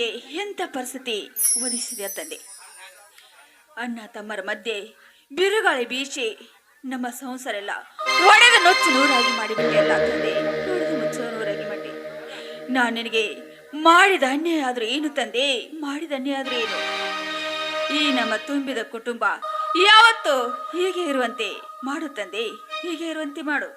ಎಂಥ ಪರಿಸ್ಥಿತಿ ಒದಗಿಸಿದೆ ತಂದೆ ಅಣ್ಣ ತಮ್ಮರ ಮಧ್ಯೆ ಬಿರುಗಾಳಿ ಬೀಸಿ ನಮ್ಮ ಸಂಸಾರ ಎಲ್ಲ ಒಡೆದ ನೊಚ್ಚು ನೂರಾಗಿ ಮಾಡಿಬಿಟ್ಟೆ ಅಲ್ಲ ತಂದೆ ಒಡೆದ ನೊಚ್ಚು ನೂರಾಗಿ ಮಾಡಿ. ನಾನು ನಿನಗೆ ಮಾಡಿದ ಅನ್ಯಾಯ ಆದ್ರೂ ಏನು ತಂದೆ? ಮಾಡಿದ ಅನ್ಯಾಯ ಆದ್ರೂ ಏನು? ಈ ನಮ್ಮ ತುಂಬಿದ ಕುಟುಂಬ ಯಾವತ್ತು ಹೀಗೆ ಇರುವಂತೆ ಮಾಡು ತಂದೆ. ಹೀಗೆ ಇರುವಂತೆ ಮಾಡು.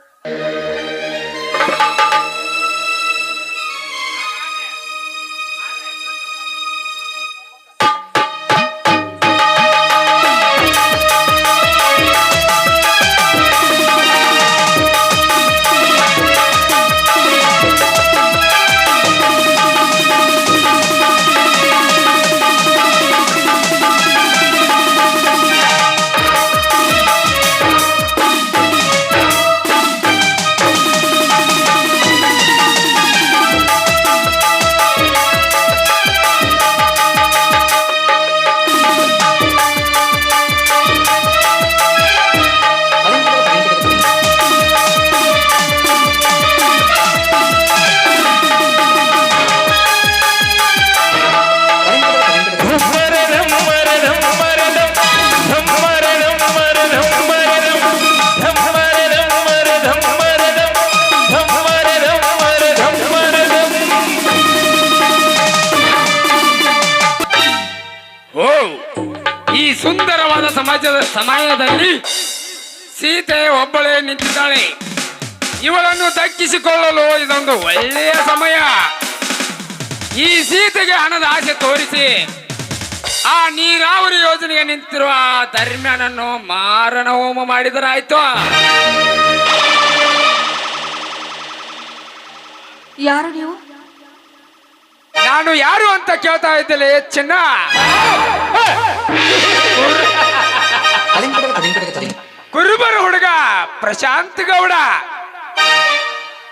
ಸುಂದರವಾದ ಸಮಾಜದ ಸಮಯದಲ್ಲಿ ಸೀತೆ ಒಬ್ಬಳೇ ನಿಂತಿದ್ದಾಳೆ. ಇವಳನ್ನು ದಕ್ಕಿಸಿಕೊಳ್ಳಲು ಇದೊಂದು ಒಳ್ಳೆಯ ಸಮಯ. ಈ ಸೀತೆಗೆ ಹಣದ ಆಸೆ ತೋರಿಸಿ ಆ ನೀರಾವರಿ ಯೋಜನೆಗೆ ನಿಂತಿರುವ ಆ ಧರ್ಮ್ಯನನ್ನು ಮಾರಣ ಹೋಮ ಮಾಡಿದರಾಯ್ತು. ಯಾರು ನೀವು? ನಾನು ಯಾರು ಅಂತ ಕೇಳ್ತಾ ಇದ್ದೇನೆ ಚಿನ್ನ? ಕುರುಬರ ಹುಡುಗ ಪ್ರಶಾಂತ್ ಗೌಡ.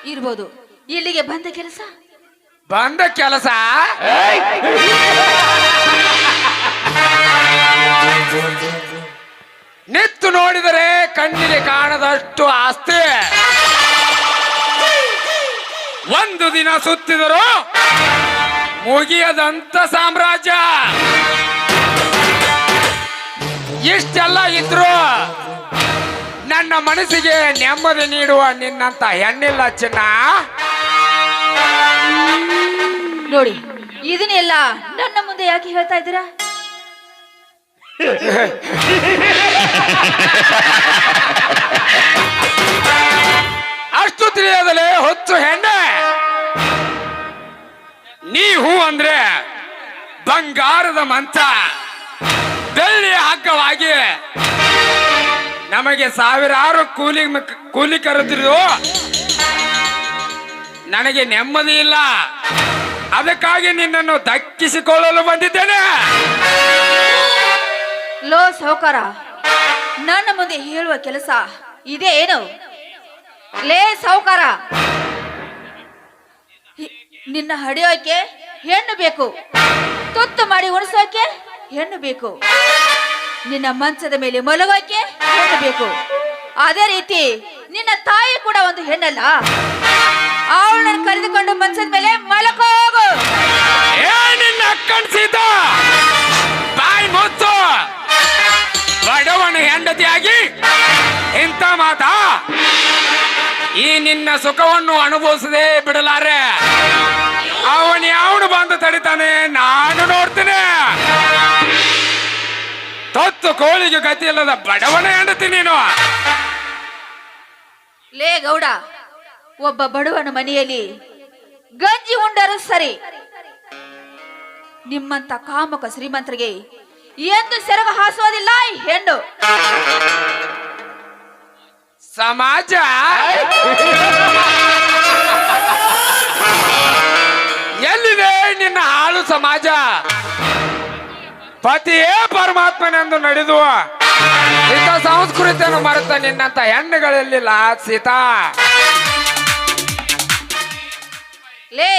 ಇರ್ಬೋದು. ಇಲ್ಲಿಗೆ ಬಂದ ಕೆಲಸ? ಬಂದ ಕೆಲಸ? ನಿತ್ತು ನೋಡಿದರೆ ಕಣ್ಣಿಗೆ ಕಾಣದಷ್ಟು ಆಸ್ತಿ. ಒಂದು ದಿನ ಸುತ್ತಿದರು ಮುಗಿಯದಂತ ಸಾಮ್ರಾಜ್ಯ. ಇಷ್ಟೆಲ್ಲ ಇದ್ರು ನನ್ನ ಮನಸ್ಸಿಗೆ ನೆಮ್ಮದಿ ನೀಡುವ ನಿನ್ನಂತ ಹೆಣ್ಣಿಲ್ಲ ಚಿನ್ನ? ನೋಡಿ ಇದನ್ನೆಲ್ಲ ನನ್ನ ಮುಂದೆ ಯಾಕೆ ಹೇಳ್ತಾ ಇದ್ದೀರಾ? ಮಂಚ ಬೆಳ್ಳಿಯ ಹಗ್ಗವಾಗಿ ನಮಗೆ ಸಾವಿರಾರು ಕೂಲಿ ಕೂಲಿ ಕರೆದ್ರು ನನಗೆ ನೆಮ್ಮದಿ ಇಲ್ಲ. ಅದಕ್ಕಾಗಿ ನಿನ್ನನ್ನು ದಕ್ಕಿಸಿಕೊಳ್ಳಲು ಬಂದಿದ್ದೇನೆ. ಲೋ ಸೌಕರ ನನ್ನ ಮುಂದೆ ಹೇಳುವ ಕೆಲಸ ಇದೇ ಏನು ಲೇ ಸೌಕರ ನಿನ್ನ ಹಡಿಯೋಕೆ ಹೆಣ್ಣು ಬೇಕು. ತುತ್ತು ಮಾಡಿ ಉಣಿಸೋಕೆ ಹೆಣ್ಣು ಬೇಕು. ನಿನ್ನ ಮಂಚದ ಮೇಲೆ ಮಲಗೋಕೆ? ಹೆಣ್ಣು ಬೇಕು. ಅದೇ ರೀತಿ ನಿನ್ನ ತಾಯಿ ಕೂಡ ಒಂದು ಹೆಣ್ಣಲ್ಲ. ಅವಳನ್ನು ಕರೆದುಕೊಂಡು ಮಂಚದ ಮೇಲೆ ಮಲಕೋ ಹೋಗು. ನಿನ್ನ ಸೀತಾ! ಬಾಯಿ ಮುಚ್ಚು! ಬಡವನ ಹೆಂಡತಿಯಾಗಿ ಇಂಥ ಮಾತಾ? ಈ ನಿನ್ನ ಸುಖವನ್ನು ಅನುಭವಿಸದೆ ಬಿಡಲಾರೆ. ಅವನ್ ಯಾವನು ಬಂದು ತಡಿತಾನೆ? ನಾನು ನೋಡ್ತೇನೆ. ತತ್ತು ಕೋಳಿಗೆ ಗತಿ ಇಲ್ಲದ ಬಡವನ ಹೆಂಡತಿ ನೀನು. ಲೇ ಗೌಡ ಒಬ್ಬ ಬಡವನ ಮನೆಯಲ್ಲಿ ಗಂಜಿ ಉಂಡರು ಸರಿ. ನಿಮ್ಮಂತ ಕಾಮಕ ಶ್ರೀಮಂತರಿಗೆ ಎಂದು ಸೆರಗ ಹಾಸೋದಿಲ್ಲ ಈ ಹೆಣ್ಣು. ಸಮಾಜ? ಎಲ್ಲಿದೆ ನಿನ್ನ ಹಾಳು ಸಮಾಜ? ಪತಿಯೇ ಪರಮಾತ್ಮನೆಂದು ನಡೆದು, ಇಂಥ ಸಂಸ್ಕೃತಿಯನ್ನು ಮರೆತ ನಿನ್ನಂತ ಹೆಣ್ಣುಗಳಲ್ಲಿಲ್ಲ ಸೀತಾ ಲೇ,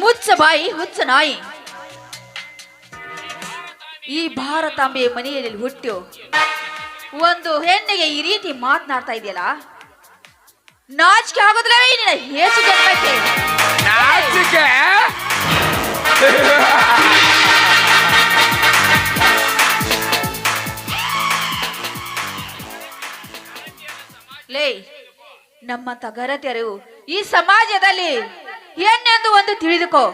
ಮುಚ್ಚ ಬಾಯಿ, ಹುಚ್ಚ ನಾಯಿ. ಈ ಭಾರತಾಂಬೆಯ ಮನೆಯಲ್ಲಿ ಹುಟ್ಟು. ಒಂದು ಹೆಣ್ಣಿಗೆ ಈ ರೀತಿ ಮಾತನಾಡ್ತಾ ಇದೆಯಲ್ಲ? ನಾಚಿಕೆ ಆಗೋದಿಲ್ಲವೇ ನಿನ್ನ ಹೇಸು ಜನ್ಮಕ್ಕೆ? ನಾಚಿಕೆ ಲೇ, ನಮ್ಮ ತಗರತೆಯರು ಈ ಸಮಾಜದಲ್ಲಿ ಏನೆಂದು ಒಂದು ತಿಳಿದುಕೋ.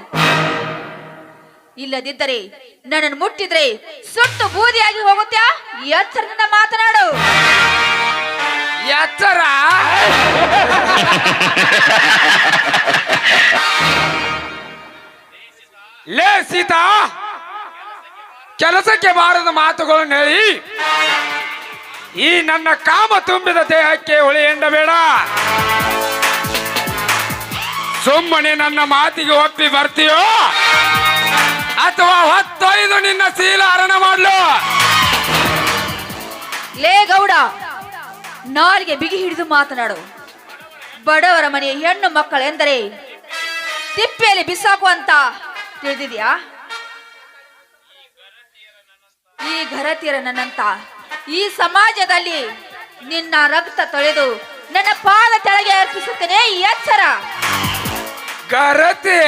ಇಲ್ಲದಿದ್ದರೆ ನನ್ನನ್ನು ಮುಟ್ಟಿದ್ರೆ ಸುಟ್ಟು ಬೂದಿಯಾಗಿ ಹೋಗುತ್ತಾ ಎಚ್ಚರದಿಂದ ಮಾತನಾಡು. ಎಚ್ಚರ ಲೇ ಸೀತಾ, ಕೆಲಸಕ್ಕೆ ಬಾರದ ಮಾತುಗಳನ್ನು ಹೇಳಿ. ಈ ನನ್ನ ಕಾಮ ತುಂಬಿದ ದೇಹಕ್ಕೆ ಹುಳಿ ಬೇಡ ಸುಮ್ಮನೆ ನನ್ನ ಮಾತಿಗೆ ಒಪ್ಪಿ ಬರ್ತೀಯೋ? ಅಥವಾ ಹೊತ್ತೊಯ್ದು ನಿನ್ನ ಶೀಲ ಹರಣ ಮಾಡ್ಲು? ಲೇ ಗೌಡ ನಾಲಿಗೆ ಬಿಗಿ ಹಿಡಿದು ಮಾತನಾಡು. ಬಡವರ ಮನೆಯ ಹೆಣ್ಣು ಮಕ್ಕಳೆಂದರೆ ತಿಪ್ಪೆಯಲ್ಲಿ ಬಿಸಾಕು ಅಂತ ತಿಳಿದಿದ್ಯಾ? ಈ ಘರತಿಯರ ನನ್ನಂತ, ಈ ಸಮಾಜದಲ್ಲಿ ನಿನ್ನ ರಕ್ತ ತೊಳೆದು ನನ್ನ ಪಾದ ತೆಳಗೆ ಅರ್ಪಿಸುತ್ತೇನೆ ಈ ಎಚ್ಚರ ಗರತೆ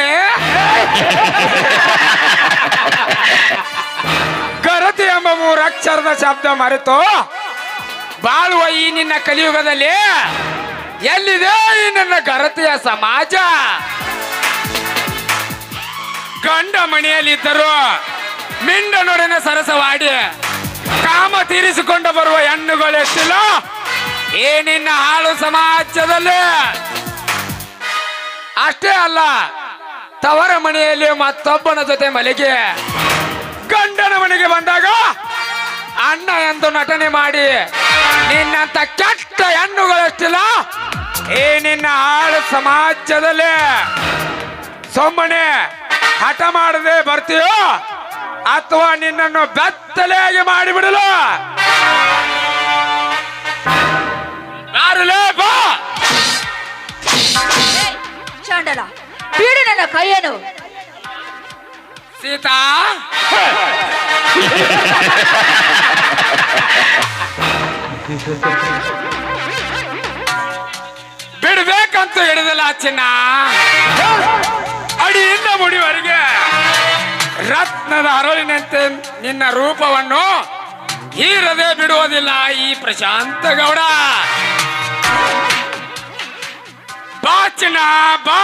ಗರತೆ ಎಂಬ ಮೂರು ಅಕ್ಷರದ ಶಬ್ದ ಮರೆತು ಬಾಳುವ ಈ ನಿನ್ನ ಕಲಿಯುಗದಲ್ಲಿ ಎಲ್ಲಿದೆ ಈ ನನ್ನ ಕರತೆಯ ಸಮಾಜ? ಗಂಡ ಮನೆಯಲ್ಲಿದ್ದರು ಮಿಂಡನೊಡನೆ ಸರಸವಾಡಿ ಕಾಮ ತೀರಿಸಿಕೊಂಡು ಬರುವ ಹೆಣ್ಣುಗಳು ಏ ನಿನ್ನ ಹಾಳು ಸಮಾಜದಲ್ಲಿ. ಅಷ್ಟೇ ಅಲ್ಲ, ತವರ ಮನೆಯಲ್ಲಿ ಮತ್ತೊಬ್ಬನ ಜೊತೆ ಮಲಗಿ ಗಂಡನ ಮನೆಗೆ ಬಂದಾಗ ಅಣ್ಣ ಎಂದು ನಟನೆ ಮಾಡಿ ನಿನ್ನಂತ ಕೆಟ್ಟ ಹೆಣ್ಣುಗಳಷ್ಟಿಲ್ಲ? ಏ ನಿನ್ನ ಹಾಳು ಸಮಾಜದಲ್ಲಿ. ಸುಮ್ಮನೆ ಹಠ ಮಾಡದೆ ಬರ್ತೀಯೋ? ಅಥವಾ ನಿನ್ನನ್ನು ಬೆತ್ತಲೆಯಾಗಿ ಮಾಡಿಬಿಡಲು? ಬಾರಲೇ ಬಾ! ಚಂಡಲ ಬಿಡು ನನ್ನ ಕೈಯನ್ನು. ಸೀತಾ? ಬಿಡ್ಬೇಕಂತ ಹಿಡಿದಲ್ಲ ಚಿನ್ನ. ಅಡಿಯಿಂದ ಮುಡಿವರೆಗೆ. ರತ್ನದ ಅರಳಿನಂತೆ ನಿನ್ನ ರೂಪವನ್ನು ಹೀರದೆ ಬಿಡುವುದಿಲ್ಲ ಈ ಪ್ರಶಾಂತ ಗೌಡ. ಬಾ ಚಿನ್ನ, ಬಾ.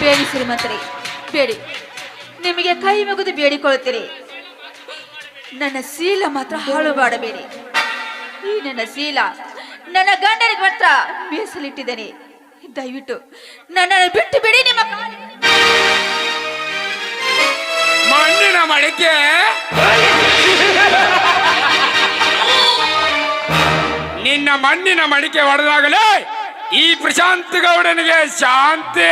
ಬೇಡಿ ಶ್ರೀಮಂತರಿ, ಬೇಡಿ. ನಿಮಗೆ ಕೈ ಮುಗಿದು ಬೇಡಿಕೊಳ್ಳುತ್ತೀರಿ ನನ್ನ ಸೀಲ ಮಾತ್ರ ಹಾಳು ಮಾಡಬೇಡಿ ಈ ನನ್ನ ಸೀಲ ನನ್ನ ಗಂಡನಿಗೆ ಮಾತ್ರ ಮೀಸಲಿಟ್ಟಿದ್ದೇನೆ ದಯವಿಟ್ಟು ನನ್ನನ್ನು ಬಿಟ್ಟು ಬಿಡಿ ನಿಮ್ಮ. ಮಣ್ಣಿನ ಮಡಿಕೆ. ನಿನ್ನ ಮಣ್ಣಿನ ಮಡಿಕೆ ಹೊಡೆದಾಗಲೇ ಈ ಪ್ರಶಾಂತ್ ಗೌಡನಿಗೆ ಶಾಂತಿ.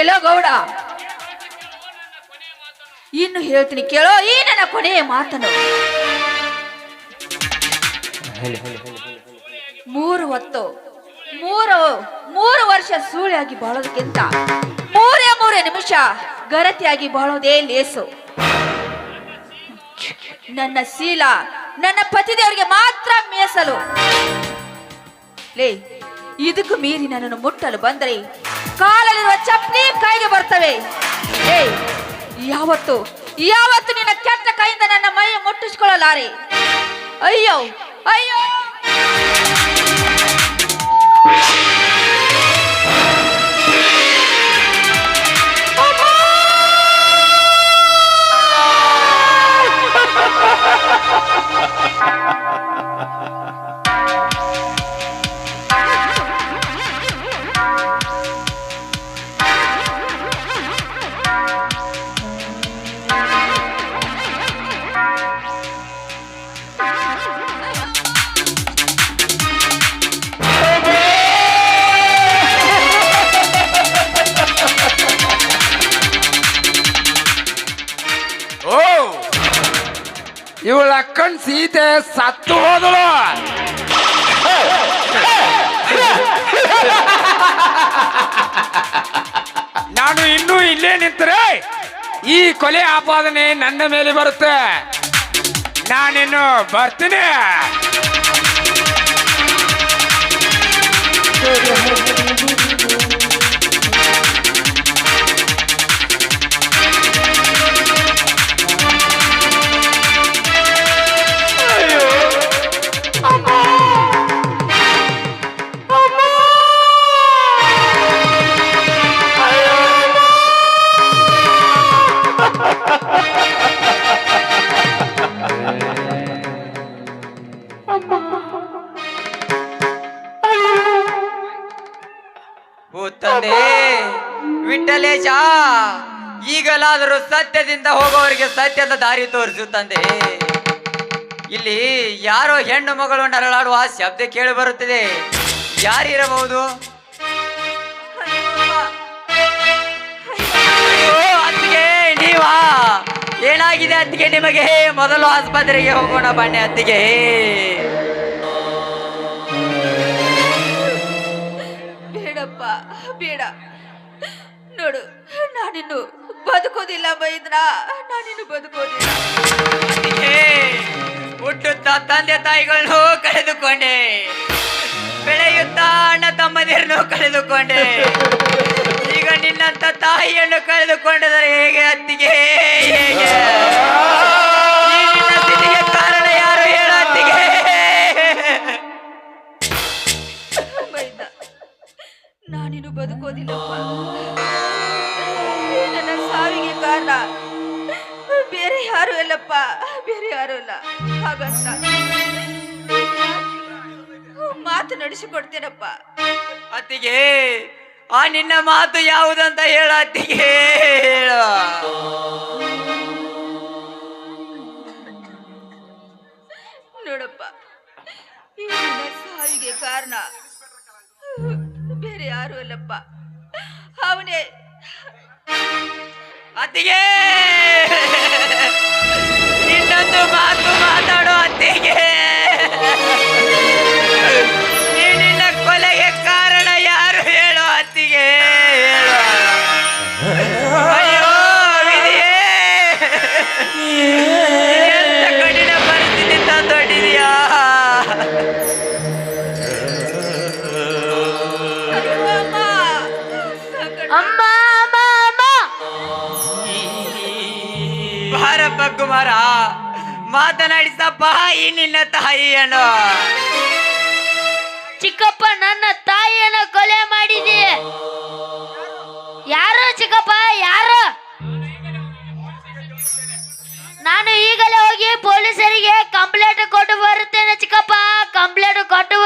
ಎಲ್ಲೋ ಗೌಡ. ಇನ್ನು ಹೇಳ್ತೀನಿ ಕೇಳೋ ಈ ನನ್ನ ಕೊನೆಯ ಮಾತನ್ನು. ಮೂರು ಹೊತ್ತು ಮೂರು ಮೂರು ವರ್ಷ ಸೂಳಿಯಾಗಿ ಬಾಳೋದಕ್ಕಿಂತ ಮೂರೇ ಮೂರೇ ನಿಮಿಷ ಗರತಿಯಾಗಿ ಬಾಳೋದೇ ಲೇಸು. ನನ್ನ ಶೀಲ ನನ್ನ ಪತಿದೇವರಿಗೆ ಮಾತ್ರ ಮೀಸಲು. ಲೇ ಇದಕ್ಕೂ ಮೀರಿ ನನ್ನನ್ನು ಮುಟ್ಟಲು ಬಂದರೆ ಕಾಲಲ್ಲಿರುವ ಚಪ್ಪಲಿ ಕೈಗೆ ಬರ್ತವೆ. ಏಯ್, ಯಾವತ್ತು ಯಾವತ್ತು ನಿನ್ನ ಕೆಟ್ಟ ಕೈಯಿಂದ ನನ್ನ ಮೈ ಮುಟ್ಟಿಸ್ಕೊಳ್ಳಲಾರೆ? ಅಯ್ಯೋ ಅಯ್ಯೋ ಅಕ್ಕನ್ ಸೀತೆ ಸತ್ತು ಹೋದಳು. ನಾನು ಇನ್ನೂ ಇಲ್ಲೇ ನಿಂತರೆ. ಈ ಕೊಲೆ ಆಪಾದನೆ ನನ್ನ ಮೇಲೆ ಬರುತ್ತೆ. ನಾನಿನ್ನು ಬರ್ತೀನಿ. ಓ ತಂದೆ ವಿಠಲೇಶ ಈಗಲಾದರೂ ಸತ್ಯದಿಂದ ಹೋಗೋರಿಗೆ ಸತ್ಯದ ದಾರಿ ತೋರಿಸು ತಂದೆ. ಇಲ್ಲಿ ಯಾರೋ ಹೆಣ್ಣು ಮಗಳು ನರಳಾಡುವ ಶಬ್ದ ಕೇಳಿ ಬರುತ್ತಿದೆ. ಯಾರಿರಬಹುದು? ಅತ್ತಿಗೆ ನೀವಾ? ಏನಾಗಿದೆ ಅತ್ತಿಗೆ ನಿಮಗೆ? ಮೊದಲು ಆಸ್ಪತ್ರೆಗೆ ಹೋಗೋಣ ಬನ್ನಿ ಅತ್ತಿಗೆ. ನಾನಿನ್ನು ಬದುಕೋದಿಲ್ಲ ಮೈದ್ರ ನಾನಿನ್ನು ಬದುಕೋದಿಲ್ಲ. ಅತ್ತಿಗೆ, ಹುಟ್ಟುತ್ತಾ ತಂದೆ ತಾಯಿಗಳನ್ನು ಕಳೆದುಕೊಂಡೆ. ಬೆಳೆಯುತ್ತಾ ಅಣ್ಣ ತಮ್ಮದಿರನ್ನು ಕಳೆದುಕೊಂಡೆ. ಈಗ ನಿನ್ನಂತ ತಾಯಿಯನ್ನು ಕಳೆದುಕೊಂಡದರೆ ಹೇಗೆ ಅತ್ತಿಗೆ? ಹೇಗೆ? ಕಾರಣ ಯಾರು ಹೇಳು ಅತ್ತಿಗೆ? ಮೈದ ನಾನಿನ್ನು ಬದುಕೋದಿಲ್ಲಪ್ಪ. ಕಾರಣ ಬೇರೆ ಯಾರು ಇಲ್ಲಪ್ಪ. ಬೇರೆ ಯಾರು ಇಲ್ಲ. ಹಾಗಂತ. ಮಾತು ನಡೆಸಿಕೊಡ್ತೇನಪ್ಪ. ಅತ್ತಿಗೆ ಆ ನಿನ್ನ ಮಾತು ಯಾವುದಂತ ಹೇಳ ಅತ್ತಿಗೆ ಹೇಳ. ನೋಡಪ್ಪ ಈ ನನ್ನ ಸಾವಿಗೆ ಕಾರಣ. ಬೇರೆ ಯಾರು ಅಲ್ಲಪ್ಪ ಅವನೇ ಅತ್ತಿಗೆ! ಇನ್ನೊಂದು ಮಾತು ಮಾತಾಡೋ ಅತ್ತಿಗೆ! ಕುಮಾರ ಮಾತನಾಡಿಸಪ್ಪ, ಈ ನಿನ್ನ ತಾಯಿಯನ್ನು. ಚಿಕ್ಕಪ್ಪ, ನನ್ನ ತಾಯಿಯನ್ನ ಕೊಲೆ ಮಾಡಿದಿ. ಯಾರು ಚಿಕ್ಕಪ್ಪ, ಯಾರು? ನಾನು ಈಗಲೇ ಹೋಗಿ ಪೊಲೀಸರಿಗೆ ಕಂಪ್ಲೇಂಟ್ ಕೊಟ್ಟು ಬರುತ್ತೇನೆ ಚಿಕ್ಕಪ್ಪ. ಕಂಪ್ಲೇಂಟ್ ಕೊಟ್ಟು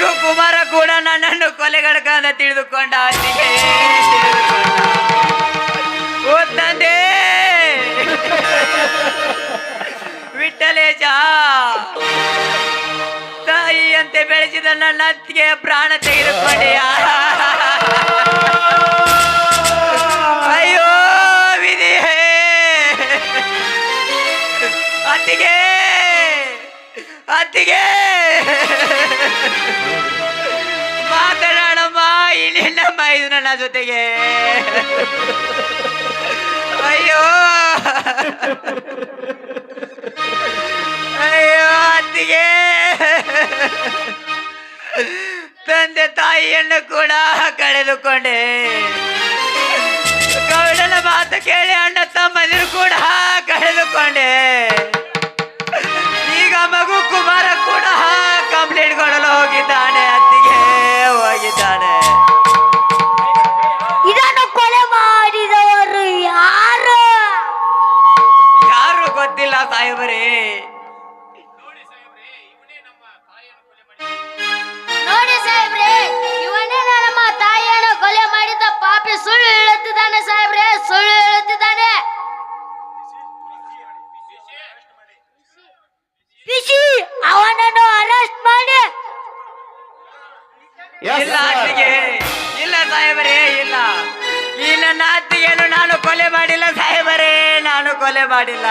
ಮಗು ಕುಮಾರ ಕೂಡ ನನ್ನನ್ನು ಕೊಲೆಗಡಕಂದ ತಿಳಿದುಕೊಂಡ. ಓ ತಂದೆ ವಿಠಲೇಶ ತಾಯಿಯಂತೆ ಬೆಳೆಸಿದ ನನ್ನ ಅತ್ತಿಗೆ ಪ್ರಾಣ ತೆಗೆದುಕೊಂಡೆಯ. ಅಯ್ಯೋ ವಿಧಿಯೇ ಅತ್ತಿಗೆ ಅತ್ತಿಗೆ ಮಾತನಾಡಮ್ಮ ಇಲ್ಲಿ ನಮ್ಮ ಇದು ನನ್ನ ಜೊತೆಗೆ ಅಯ್ಯೋ ಅಯ್ಯೋ ಅತ್ತಿಗೆ ತಂದೆ ತಾಯಿಯನ್ನು ಕೂಡ ಕಳೆದುಕೊಂಡೆ ಗೌಡನ ಮಾತು ಕೇಳಿ ಅಣ್ಣ ತಮ್ಮಂದಿರು ಕೂಡ ಕಳೆದುಕೊಂಡೆ ಮಗು ಕುಮಾರ ಕೂಡ ಕಂಪ್ಲೇಂಟ್ ಕೊಡಲು ಹೋಗಿದ್ದಾನೆ ಅತ್ತಿಗೆ ಹೋಗಿದ್ದಾನೆ. ಇದನ್ನು ಕೊಲೆ ಮಾಡಿದವರು ಯಾರು? ಯಾರು ಗೊತ್ತಿಲ್ಲ ಸಾಹೇಬರೇ. ನೋಡಿ ಸಾಹೇಬ್ರೆ ಇವನೇ ನಮ್ಮ ತಾಯಿಯನ್ನು ಕೊಲೆ ಮಾಡಿದ ಪಾಪಿ ಸುಳ್ಳು ಹೇಳುತ್ತಿದ್ದಾನೆ ಸಾಹೇಬ್ರೆ ಸುಳ್ಳು ಹೇಳುತ್ತಿದ್ದಾನೆ. ಪಿಶಿ ಅವನನ್ನು ಅರೆಸ್ಟ್ ಮಾಡಿ. ಇಲ್ಲ ಅತ್ತಿಗೆ ಇಲ್ಲ ಸಾಹೇಬರೇ ಇಲ್ಲ. ಈ ನನ್ನ ಅತ್ತಿಗೆಯನ್ನು ನಾನು ಕೊಲೆ ಮಾಡಿಲ್ಲ ಸಾಹೇಬರೇ ನಾನು ಕೊಲೆ ಮಾಡಿಲ್ಲ.